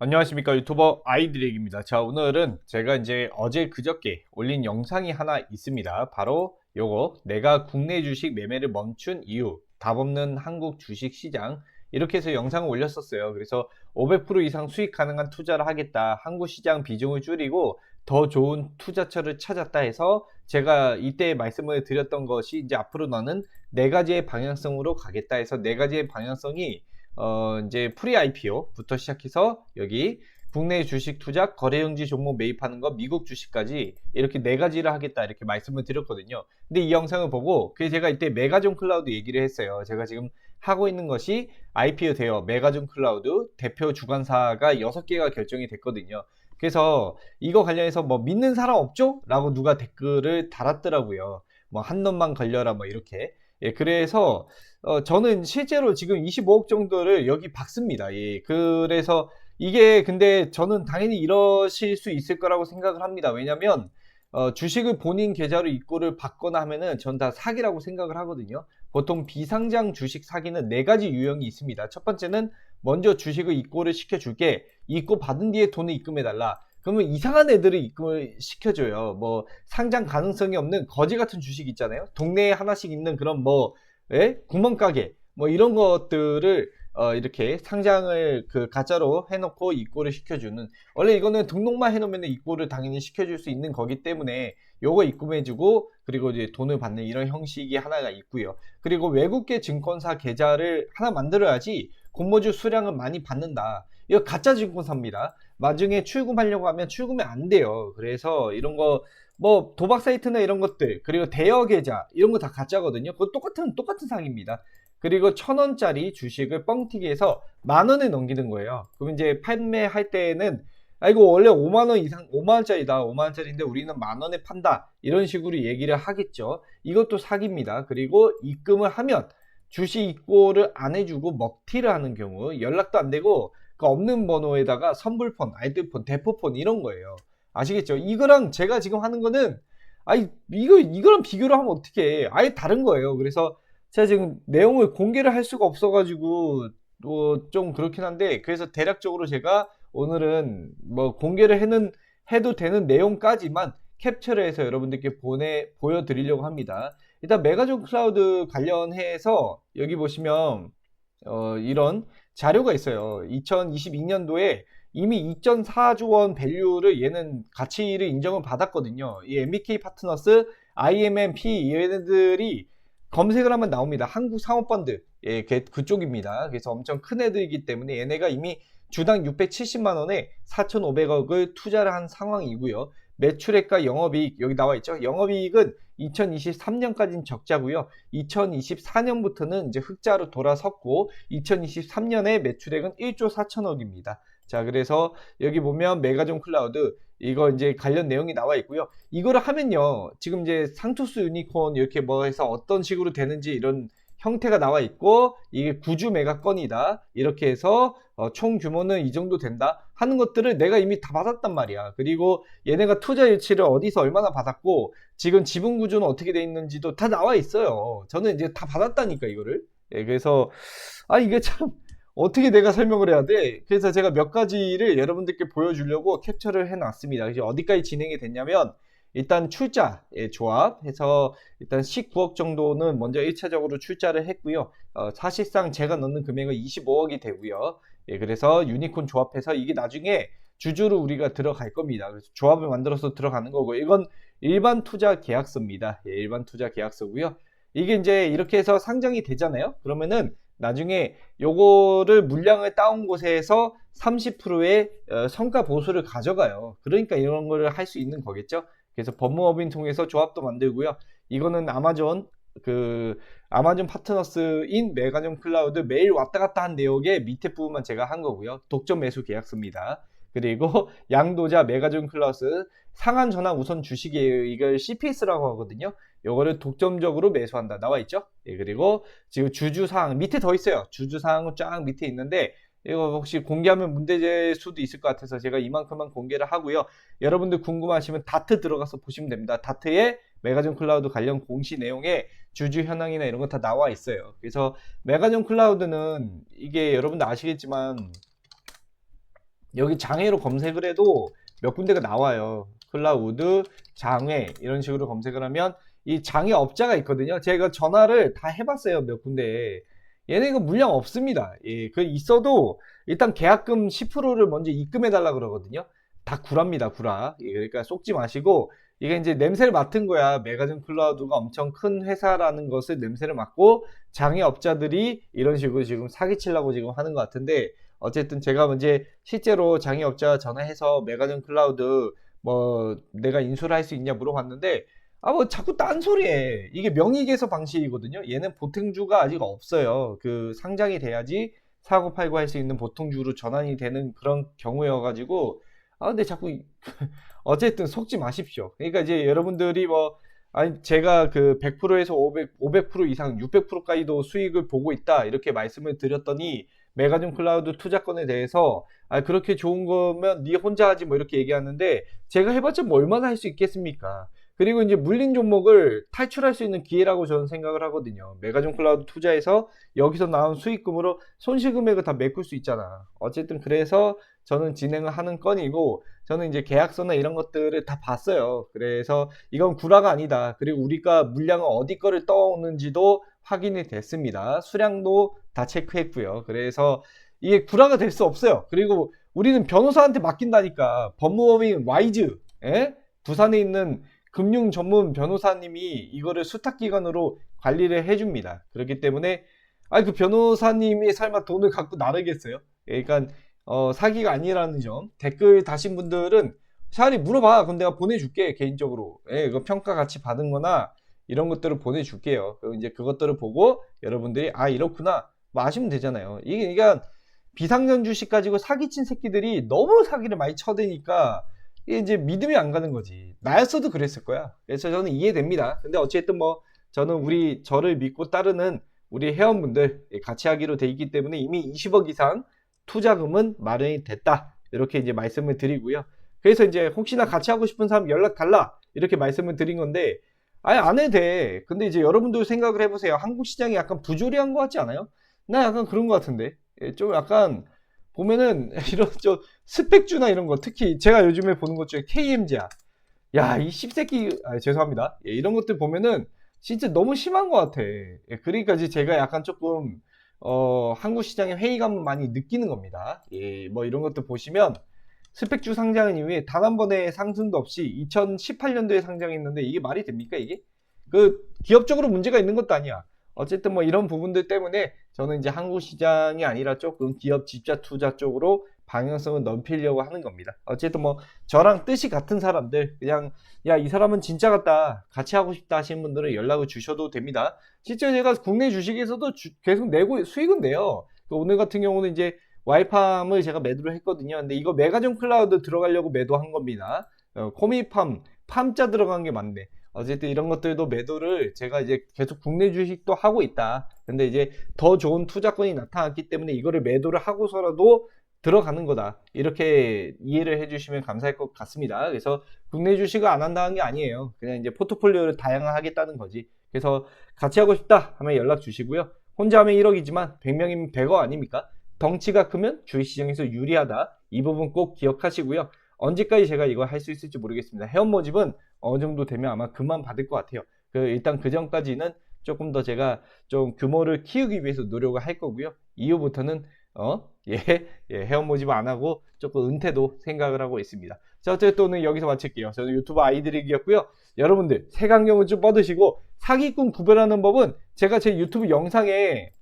안녕하십니까 유튜버 아이드렉입니다. 자 오늘은 제가 이제 어제 그저께 올린 영상이 하나 있습니다. 바로 요거 내가 국내 주식 매매를 멈춘 이유 답 없는 한국 주식 시장 이렇게 해서 영상을 올렸었어요. 그래서 500% 이상 수익 가능한 투자를 하겠다. 한국 시장 비중을 줄이고 더 좋은 투자처를 찾았다 해서 제가 이때 말씀을 드렸던 것이 이제 앞으로 너는 네 가지의 방향성으로 가겠다 해서 네 가지의 방향성이 어, 이제 프리 IPO부터 시작해서 여기 국내 주식 투자 거래용지 종목 매입하는 거 미국 주식까지 이렇게 네 가지를 하겠다 이렇게 말씀을 드렸거든요. 근데 이 영상을 보고 그 제가 이때 메가존 클라우드 얘기를 했어요. 제가 지금 하고 있는 것이 IPO 되어 메가존 클라우드 대표 주관사가 6개가 결정이 됐거든요. 그래서 이거 관련해서 뭐 믿는 사람 없죠? 라고 누가 댓글을 달았더라고요. 뭐 한 놈만 걸려라 뭐 이렇게. 예, 그래서 어, 저는 실제로 지금 25억 정도를 여기 박습니다. 예, 그래서 이게 근데 저는 당연히 이러실 수 있을 거라고 생각을 합니다. 왜냐면 어, 주식을 본인 계좌로 입고를 받거나 하면은 전 다 사기라고 생각을 하거든요. 보통 비상장 주식 사기는 네 가지 유형이 있습니다. 첫 번째는 먼저 주식을 입고를 시켜줄게. 입고 받은 뒤에 돈을 입금해달라. 그러면 이상한 애들을 입금을 시켜줘요. 뭐 상장 가능성이 없는 거지 같은 주식 있잖아요. 동네에 하나씩 있는 그런 뭐 예? 구멍가게 뭐 이런 것들을 어, 이렇게 상장을 그 가짜로 해놓고 입고를 시켜주는 원래 이거는 등록만 해놓으면 입고를 당연히 시켜줄 수 있는 거기 때문에 요거 입금해주고 그리고 이제 돈을 받는 이런 형식이 하나가 있고요. 그리고 외국계 증권사 계좌를 하나 만들어야지 공모주 수량을 많이 받는다. 이거 가짜 증권사입니다. 나중에 출금하려고 하면 출금이 안 돼요. 그래서 이런 거 뭐 도박 사이트나 이런 것들 그리고 대여 계좌 이런 거 다 가짜거든요. 그거 똑같은 똑같은 상입니다. 그리고 천 원짜리 주식을 뻥튀기 해서 만 원에 넘기는 거예요. 그럼 이제 판매할 때는 아 이거 원래 5만 원 이상 5만 원짜리다 5만 원짜리인데 우리는 만 원에 판다 이런 식으로 얘기를 하겠죠. 이것도 사기입니다. 그리고 입금을 하면 주식 입고를 안 해주고 먹튀를 하는 경우 연락도 안 되고 그 없는 번호에다가 선불폰, 아이들폰, 대포폰 이런 거예요. 아시겠죠? 이거랑 제가 지금 하는 거는 아니 이거 이거랑 비교를 하면 어떻게 해? 아예 다른 거예요. 그래서 제가 지금 내용을 공개를 할 수가 없어가지고 뭐 좀 그렇긴 한데 그래서 대략적으로 제가 오늘은 뭐 공개를 해는 해도 되는 내용까지만 캡처를 해서 여러분들께 보내 보여드리려고 합니다. 일단 메가존 클라우드 관련해서 여기 보시면 어, 이런 자료가 있어요. 2022년도에 이미 2.4조 원 밸류를 얘는 가치를 인정을 받았거든요. 이 MBK 파트너스, IMMP 얘네들이 검색을 하면 나옵니다. 한국 상업펀드 예, 그쪽입니다. 그래서 엄청 큰 애들이기 때문에 얘네가 이미 주당 670만 원에 4,500억을 투자를 한 상황이고요. 매출액과 영업이익 여기 나와 있죠. 영업이익은 2023년까지는 적자고요. 2024년부터는 이제 흑자로 돌아섰고 2023년에 매출액은 1조 4천억입니다. 자, 그래서 여기 보면 메가존 클라우드 이거 이제 관련 내용이 나와 있고요. 이거를 하면요. 지금 이제 상투스 유니콘 이렇게 뭐 해서 어떤 식으로 되는지 이런 형태가 나와 있고 이게 구주 메가건이다. 이렇게 해서 어, 총 규모는 이 정도 된다 하는 것들을 내가 이미 다 받았단 말이야. 그리고 얘네가 투자 일치를 어디서 얼마나 받았고 지금 지분 구조는 어떻게 돼 있는지도 다 나와 있어요. 저는 이제 다 받았다니까 이거를. 예, 그래서 아 이게 참 어떻게 내가 설명을 해야 돼? 그래서 제가 몇 가지를 여러분들께 보여주려고 캡처를 해놨습니다. 그래서 어디까지 진행이 됐냐면 일단 출자 예, 조합 해서 일단 19억 정도는 먼저 1차적으로 출자를 했고요. 어, 사실상 제가 넣는 금액은 25억이 되고요. 예, 그래서 유니콘 조합해서 이게 나중에 주주로 우리가 들어갈 겁니다. 그래서 조합을 만들어서 들어가는 거고 이건 일반 투자 계약서입니다. 예, 일반 투자 계약서고요. 이게 이제 이렇게 해서 상장이 되잖아요. 그러면은 나중에 요거를 물량을 따온 곳에서 30%의 어, 성과 보수를 가져가요. 그러니까 이런 거를 할 수 있는 거겠죠. 그래서 법무법인 통해서 조합도 만들고요. 이거는 아마존 그 아마존 파트너스인 메가존 클라우드 매일 왔다 갔다 한 내역의 밑에 부분만 제가 한 거고요. 독점 매수 계약서입니다. 그리고 양도자 메가존 클라우스 상한 전환 우선 주식이에요. 이걸 CPS라고 하거든요. 요거를 독점적으로 매수한다. 나와 있죠? 예, 그리고 지금 주주 사항 밑에 더 있어요. 주주 사항은 쫙 밑에 있는데 이거 혹시 공개하면 문제될 수도 있을 것 같아서 제가 이만큼만 공개를 하고요. 여러분들 궁금하시면 다트 들어가서 보시면 됩니다. 다트에 메가존 클라우드 관련 공시 내용에 주주 현황이나 이런 거 다 나와 있어요. 그래서 메가존 클라우드는 이게 여러분들 아시겠지만 여기 장애로 검색을 해도 몇 군데가 나와요. 클라우드, 장애 이런 식으로 검색을 하면 이 장애 업자가 있거든요. 제가 전화를 다 해봤어요. 몇 군데. 얘네 이거 물량 없습니다. 예, 그 있어도 일단 계약금 10%를 먼저 입금해 달라 그러거든요. 다 구랍니다, 구라. 예, 그러니까 속지 마시고 이게 이제 냄새를 맡은 거야. 메가전 클라우드가 엄청 큰 회사라는 것을 냄새를 맡고 장애업자들이 이런 식으로 지금 사기치려고 지금 하는 것 같은데 어쨌든 제가 이제 실제로 장애업자 전화해서 메가전 클라우드 뭐 내가 인수를 할 수 있냐 물어봤는데 아 뭐 자꾸 딴소리해. 이게 명의계서 방식이거든요. 얘는 보통주가 아직 없어요. 그 상장이 돼야지 사고 팔고 할 수 있는 보통주로 전환이 되는 그런 경우여가지고 아 근데 자꾸 어쨌든 속지 마십시오 그러니까 이제 여러분들이 뭐 아니 제가 그 100%에서 500, 500% 이상 600%까지도 수익을 보고 있다 이렇게 말씀을 드렸더니 메가준 클라우드 투자권에 대해서 아 그렇게 좋은 거면 네 혼자 하지 뭐 이렇게 얘기하는데 제가 해봤자 뭐 얼마나 할 수 있겠습니까 그리고 이제 물린 종목을 탈출할 수 있는 기회라고 저는 생각을 하거든요. 메가존 클라우드 투자해서 여기서 나온 수익금으로 손실 금액을 다 메꿀 수 있잖아. 어쨌든 그래서 저는 진행을 하는 건이고 저는 이제 계약서나 이런 것들을 다 봤어요. 그래서 이건 구라가 아니다. 그리고 우리가 물량을 어디 거를 떠오는지도 확인이 됐습니다. 수량도 다 체크했고요. 그래서 이게 구라가 될 수 없어요. 그리고 우리는 변호사한테 맡긴다니까 법무법인 와이즈, 예? 부산에 있는 금융 전문 변호사님이 이거를 수탁기관으로 관리를 해줍니다. 그렇기 때문에 아니 그 변호사님이 설마 돈을 갖고 나르겠어요? 그러니까 어, 사기가 아니라는 점 댓글 다신 분들은 차라리 물어봐. 그럼 내가 보내줄게 개인적으로. 예, 이거 평가 같이 받은 거나 이런 것들을 보내줄게요. 그럼 이제 그것들을 보고 여러분들이 아 이렇구나 뭐 아시면 되잖아요. 이게 그러니까 비상전 주식 가지고 사기친 새끼들이 너무 사기를 많이 쳐대니까 이게 이제 믿음이 안 가는 거지. 나였어도 그랬을 거야. 그래서 저는 이해됩니다. 근데 어쨌든 뭐 저는 우리 저를 믿고 따르는 우리 회원분들 같이 하기로 돼 있기 때문에 이미 20억 이상 투자금은 마련이 됐다. 이렇게 이제 말씀을 드리고요. 그래서 이제 혹시나 같이 하고 싶은 사람 연락 달라. 이렇게 말씀을 드린 건데 아예 안 해도 돼. 근데 이제 여러분들 생각을 해보세요. 한국 시장이 약간 부조리한 것 같지 않아요? 나 약간 그런 것 같은데. 예, 좀 약간 보면은 이런 저 스펙주나 이런 거 특히 제가 요즘에 보는 것 중에 KMG야. 야, 이 씹새끼 아, 죄송합니다. 예, 이런 것들 보면은 진짜 너무 심한 것 같아. 예, 그러니까 이제 제가 약간 조금 어, 한국 시장의 회의감을 많이 느끼는 겁니다. 예, 뭐 이런 것들 보시면 스펙주 상장은 이후에 단 한 번의 상승도 없이 2018년도에 상장했는데 이게 말이 됩니까 이게? 그 기업적으로 문제가 있는 것도 아니야. 어쨌든 뭐 이런 부분들 때문에 저는 이제 한국 시장이 아니라 조금 기업 집자 투자 쪽으로 방향성을 넓히려고 하는 겁니다. 어쨌든 뭐 저랑 뜻이 같은 사람들 그냥 야 이 사람은 진짜 같다 같이 하고 싶다 하시는 분들은 연락을 주셔도 됩니다. 실제 제가 국내 주식에서도 주, 계속 내고 수익은 내요. 그 오늘 같은 경우는 이제 와이팜을 제가 매도를 했거든요. 근데 이거 메가존 클라우드 들어가려고 매도한 겁니다. 어, 코미팜 팜자 들어간 게 맞네. 어쨌든 이런 것들도 매도를 제가 이제 계속 국내 주식도 하고 있다. 근데 이제 더 좋은 투자권이 나타났기 때문에 이거를 매도를 하고서라도 들어가는 거다. 이렇게 이해를 해주시면 감사할 것 같습니다. 그래서 국내 주식을 안 한다는 게 아니에요. 그냥 이제 포트폴리오를 다양하겠다는 거지. 그래서 같이 하고 싶다 하면 연락 주시고요. 혼자 하면 1억이지만 100명이면 100억 아닙니까? 덩치가 크면 주식시장에서 유리하다. 이 부분 꼭 기억하시고요. 언제까지 제가 이거 할수 있을지 모르겠습니다. 회원 모집은 어느 정도 되면 아마 그만 받을 것 같아요. 그 일단 그 전까지는 조금 더 제가 좀 규모를 키우기 위해서 노력을 할 거고요. 이후부터는 어, 예, 예, 회원 모집 안 하고 조금 은퇴도 생각을 하고 있습니다. 자, 어쨌든 오늘 여기서 마칠게요. 저는 유튜브 아이들이기였고요. 여러분들 색안경을 좀 뻗으시고 사기꾼 구별하는 법은 제가 제 유튜브 영상에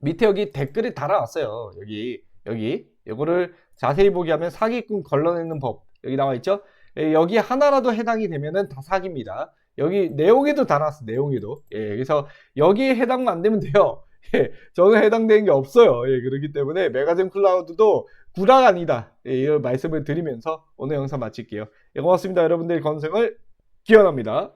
밑에 여기 댓글에 달아놨어요. 여기 여기 이거를 자세히 보게 하면 사기꾼 걸러내는 법 여기 나와 있죠. 예, 여기 하나라도 해당이 되면은 다 사기입니다. 여기 내용에도 달아놨어 내용에도. 예, 그래서 여기에 해당만 안 되면 돼요. 예, 저는 해당되는 게 없어요. 예, 그렇기 때문에 메가젠 클라우드도 구라가 아니다. 예, 이런 말씀을 드리면서 오늘 영상 마칠게요. 예, 고맙습니다. 여러분들의 건승을 기원합니다.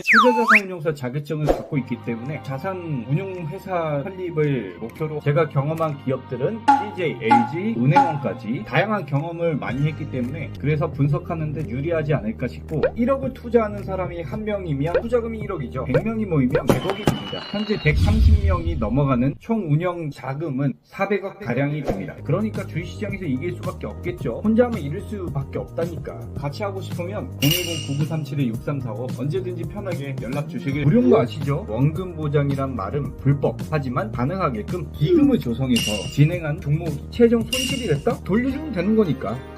최저자산운용사 자격증을 갖고 있기 때문에 자산운용회사 설립을 목표로 제가 경험한 기업들은 CJ, LG, 은행원까지 다양한 경험을 많이 했기 때문에 그래서 분석하는데 유리하지 않을까 싶고 1억을 투자하는 사람이 한 명이면 투자금이 1억이죠. 100명이 모이면 100억이 됩니다. 현재 130명이 넘어가는 총 운영 자금은 400억 가량이 됩니다. 그러니까 주식시장에서 이길 수밖에 없겠죠. 혼자 하면 잃을 수밖에 없다니까. 같이 하고 싶으면 010-9937-6345 언제든지 편하게 연락 주시길. 무료인 거 아시죠? 원금 보장이란 말은 불법. 하지만 가능하게끔 기금을 조성해서 진행한 종목이 최종 손실이 됐다? 돌려주면 되는 거니까.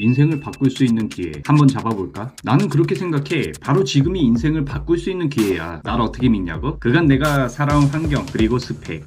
인생을 바꿀 수 있는 기회 한번 잡아볼까? 나는 그렇게 생각해. 바로 지금이 인생을 바꿀 수 있는 기회야. 날 어떻게 믿냐고? 그간 내가 살아온 환경 그리고 스펙.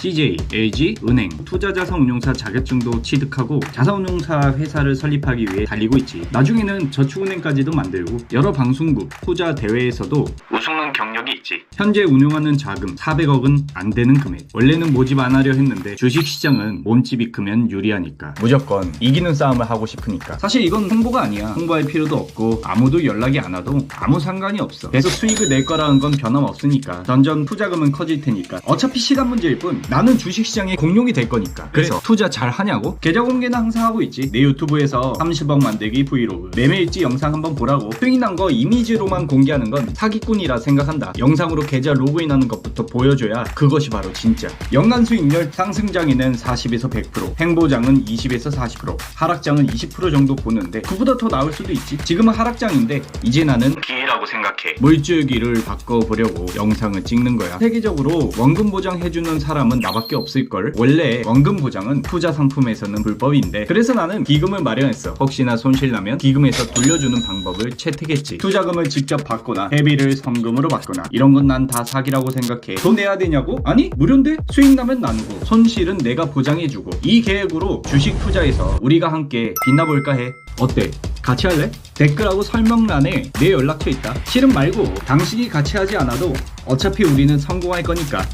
CJ, LG, 은행, 투자자산 운용사 자격증도 취득하고 자산운용사 회사를 설립하기 위해 달리고 있지. 나중에는 저축은행까지도 만들고 여러 방송국, 투자 대회에서도 우승한 경력이 있지. 현재 운용하는 자금 400억은 안 되는 금액. 원래는 모집 안 하려 했는데 주식시장은 몸집이 크면 유리하니까. 무조건 이기는 싸움을 하고 싶으니까. 사실 이건 홍보가 아니야. 홍보할 필요도 없고 아무도 연락이 안 와도 아무 상관이 없어. 계속 수익을 낼 거라는 건 변함없으니까. 점점 투자금은 커질 테니까. 어차피 시간 문제일 뿐 나는 주식시장의 공룡이 될 거니까. 그래서 투자 잘 하냐고? 계좌 공개는 항상 하고 있지. 내 유튜브에서 30억 만들기 브이로그. 매매일지 영상 한번 보라고. 수익 난거 이미지로만 공개하는 건 사기꾼이라 생각한다. 영상으로 계좌 로그인하는 것부터 보여줘야 그것이 바로 진짜. 연간 수익률 상승장에는 40에서 100%, 행보장은 20에서 40%, 하락장은 20% 정도 보는데 그보다 더 나을 수도 있지. 지금은 하락장인데 이제 나는 기회라고 생각해. 물줄기를 바꿔보려고 영상을 찍는 거야. 세계적으로 원금 보장 해주는 사람은 나밖에 없을걸. 원래 원금 보장은 투자 상품에서는 불법인데 그래서 나는 기금을 마련했어. 혹시나 손실 나면 기금에서 돌려주는 방법을 채택했지. 투자금을 직접 받거나 회비를 성금으로 받거나 이런 건 난 다 사기라고 생각해. 돈 내야 되냐고? 아니 무료인데 수익 나면 나누고 손실은 내가 보장해주고 이 계획으로 주식 투자에서 우리가 함께 빛나볼까 해. 어때? 같이 할래? 댓글하고 설명란에 내 연락처 있다. 실은 말고 당신이 같이 하지 않아도 어차피 우리는 성공할 거니까